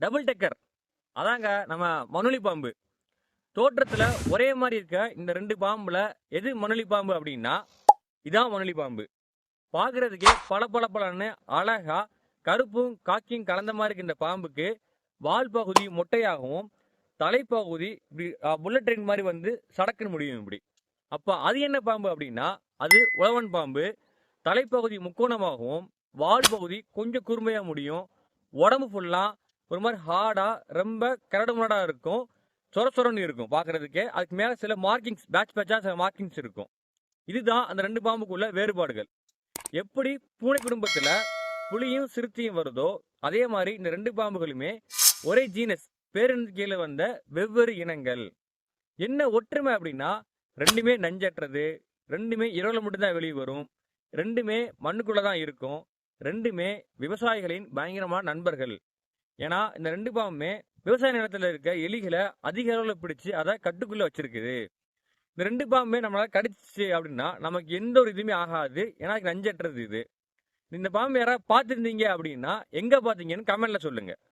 Double decker அதாங்க நம்ம மணலி பாம்பு. தோற்றத்தில் ஒரே மாதிரி இருக்க இந்த ரெண்டு பாம்பில் எது மணலி பாம்பு அப்படின்னா இதான் மணலி பாம்பு. பார்க்குறதுக்கே பல பல பலன்னு அழகாக கருப்பும் காக்கியும் கலந்த மாதிரி இருக்க இந்த பாம்புக்கு வால் பகுதி மொட்டையாகவும் தலைப்பகுதி இப்படி புல்லட் ட்ரெயின் மாதிரி வந்து சடக்குன்னு முடியும் இப்படி. அப்போ அது என்ன பாம்பு அப்படின்னா அது உழவன் பாம்பு. தலைப்பகுதி முக்கோணமாகவும் வால் பகுதி கொஞ்சம் குறுமையாக முடியும். உடம்பு ஃபுல்லாக ஒரு மாதிரி ஹார்டாக ரொம்ப கரடு முரடாக இருக்கும். சொர சொரன்னு இருக்கும் பார்க்குறதுக்கே அதுக்கு மேலே சில மார்க்கிங்ஸ் பேட்ச் பேட்சாக சில மார்க்கிங்ஸ் இருக்கும். இதுதான் அந்த ரெண்டு பாம்புக்குள்ள வேறுபாடுகள். எப்படி பூனை குடும்பத்தில் புலியும் சிறுத்தையும் வருதோ அதே மாதிரி இந்த ரெண்டு பாம்புகளுமே ஒரே ஜீனஸ் பேரெண்ணிக்கையில் வந்த வெவ்வேறு இனங்கள். என்ன ஒற்றுமை அப்படின்னா ரெண்டுமே நஞ்சற்றது ரெண்டுமே இரவில் மட்டும்தான் வெளியே வரும் ரெண்டுமே மண்ணுக்குள்ளே தான் இருக்கும் ரெண்டுமே விவசாயிகளின் பயங்கரமான நண்பர்கள். ஏன்னா இந்த ரெண்டு பாம்புமே விவசாய நிலத்துல இருக்க எலிகளை அதிக அளவில் பிடிச்சி அதை கட்டுக்குள்ள வச்சிருக்குது. இந்த ரெண்டு பாம்புமே நம்மளால கடிச்சிச்சு அப்படின்னா நமக்கு எந்த ஒரு இதுவுமே ஆகாது. ஏன்னா அதுக்கு நஞ்சற்றது இது. இந்த பாம்பு யாராவது பார்த்துருந்தீங்க அப்படின்னா எங்க பார்த்தீங்கன்னு கமெண்ட்ல சொல்லுங்க.